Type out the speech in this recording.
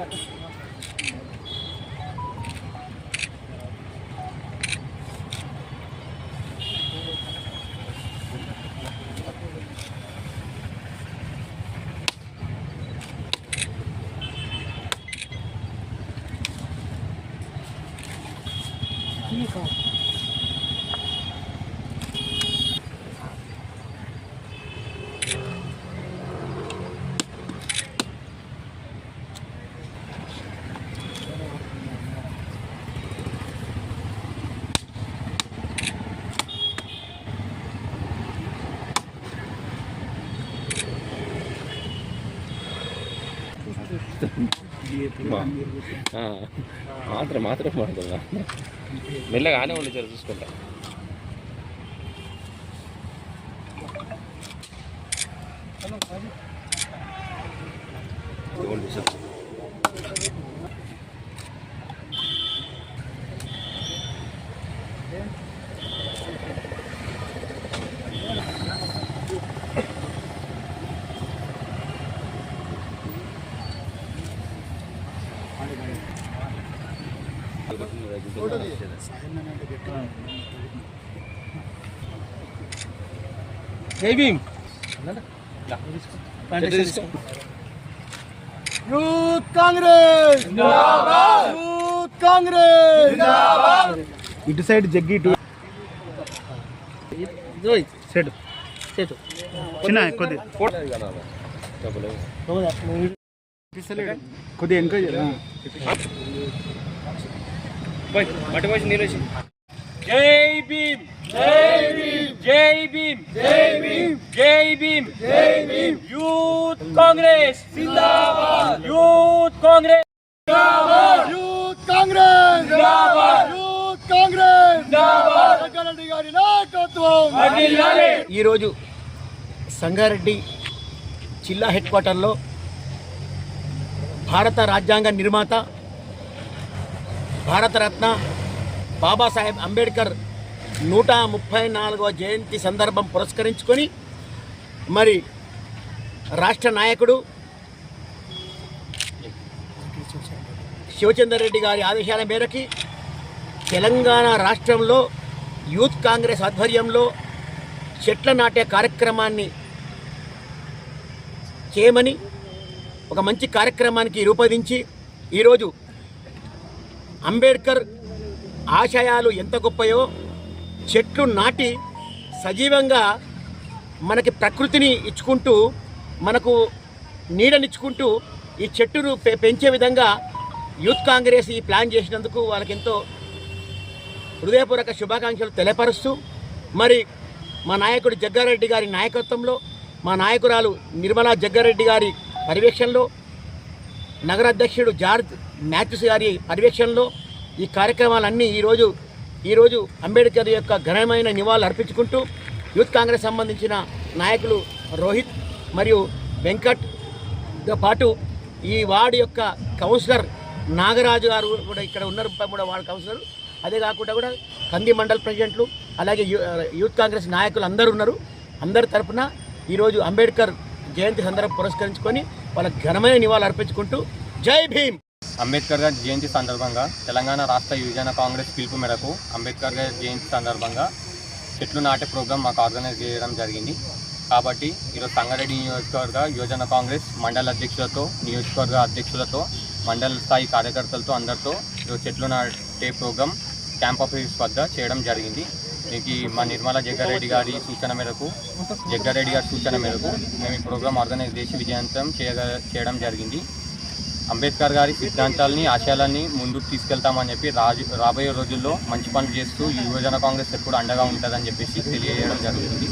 那个。వస్తుంది ఆ, మాత్రం మాత్రం పడుతుందా మెల్లగానే ఉండి సార్ చూసుకుంటా ఇదిగోండి సార్. జై భీమ్ చెట్టు తీసుకో. యూత్ కాంగ్రెస్ యూత్ కాంగ్రెస్ ఇటు సైడ్ జగ్గి ఇటు సెట్ సెట్ చిన్న కొద్ది డబ్బులు. కొద్ది ఎంకరేజ్ పోయ్, మట్టి పోసి నీళ్ళు వేసి. జై భీమ్. జై భీమ్. జై భీమ్. జై భీమ్. జై భీమ్. జై భీమ్. యూత్ కాంగ్రెస్. జిందాబాద్. యూత్ కాంగ్రెస్. జిందాబాద్. యూత్ కాంగ్రెస్. జిందాబాద్. యూత్ కాంగ్రెస్. జిందాబాద్. జగన్రెడ్డి గారి నాయకత్వం. ఈరోజు సంగారెడ్డి జిల్లా హెడ్ క్వార్టర్లో భారత రాజ్యాంగ నిర్మాత భారతరత్న బాబాసాహెబ్ అంబేద్కర్ నూట ముప్పై నాలుగవ జయంతి సందర్భం పురస్కరించుకొని మరి రాష్ట్ర నాయకుడు శివచందర్ రెడ్డి గారి ఆదేశాల మేరకి తెలంగాణ రాష్ట్రంలో యూత్ కాంగ్రెస్ ఆధ్వర్యంలో చెట్ల నాటే కార్యక్రమాన్ని చేయమని ఒక మంచి కార్యక్రమానికి రూపొందించి ఈరోజు అంబేద్కర్ ఆశయాలు ఎంత గొప్పయో చెట్లు నాటి సజీవంగా మనకి ప్రకృతిని ఇచ్చుకుంటూ మనకు నీడనిచ్చుకుంటూ ఈ చెట్టును పె- పెంచే విధంగా యూత్ కాంగ్రెస్ ఈ ప్లాన్ చేసినందుకు వాళ్ళకి ఎంతో హృదయపూర్వక శుభాకాంక్షలు తెలియపరుస్తూ మరి మా నాయకుడు జగ్గారెడ్డి గారి నాయకత్వంలో మా నాయకురాలు నిర్మలా జగ్గారెడ్డి గారి పర్యవేక్షణలో నగరాధ్యక్షుడు జార్జ్ మ్యాథ్యూస్ గారి పర్యవేక్షణలో ఈ కార్యక్రమాలన్నీ ఈరోజు ఈరోజు అంబేద్కర్ యొక్క ఘనమైన నివాళులు అర్పించుకుంటూ యూత్ కాంగ్రెస్ సంబంధించిన నాయకులు రోహిత్ మరియు వెంకట్తో పాటు ఈ వార్డు యొక్క కౌన్సిలర్ నాగరాజు గారు కూడా ఇక్కడ ఉన్నారు కూడా వార్డు కౌన్సిలర్. అదే కాకుండా కూడా కంది మండల్ ప్రెసిడెంట్లు అలాగే యూత్ కాంగ్రెస్ నాయకులు అందరూ ఉన్నారు. అందరి తరపున ఈరోజు అంబేద్కర్ జయంతి సందర్భం పురస్కరించుకొని వాళ్ళకి ఘనమైన నివాళులు అర్పించుకుంటూ జై భీమ్. అంబేద్కర్ గారి జయంతి సందర్భంగా తెలంగాణ రాష్ట్ర యువజన కాంగ్రెస్ పిలుపు మేరకు అంబేద్కర్ గారి జయంతి సందర్భంగా చెట్లు నాటే ప్రోగ్రాం మాకు ఆర్గనైజ్ చేయడం జరిగింది. కాబట్టి ఈరోజు సంగారెడ్డి నియోజకవర్గ యువజన కాంగ్రెస్ మండల అధ్యక్షులతో నియోజకవర్గ అధ్యక్షులతో మండల స్థాయి కార్యకర్తలతో అందరితో ఈరోజు చెట్లు నాటే ప్రోగ్రాం క్యాంప్ ఆఫీస్ వద్ద చేయడం జరిగింది. దీనికి మా నిర్మల జగ్గారెడ్డి గారి సూచన మేరకు జగ్గారెడ్డి గారి సూచన మేరకు మేము ఈ ప్రోగ్రాం ఆర్గనైజ్ చేసి విజయవంతం చేయగ చేయడం జరిగింది. అంబేద్కర్ గారి సిద్ధాంతాలని ఆశయాలని ముందుకు తీసుకెళ్తామని చెప్పి రాజు రాబోయే రోజుల్లో మంచి పనులు చేస్తూ యువజన కాంగ్రెస్ ఎప్పుడు అండగా ఉంటుందని చెప్పేసి తెలియజేయడం జరుగుతుంది.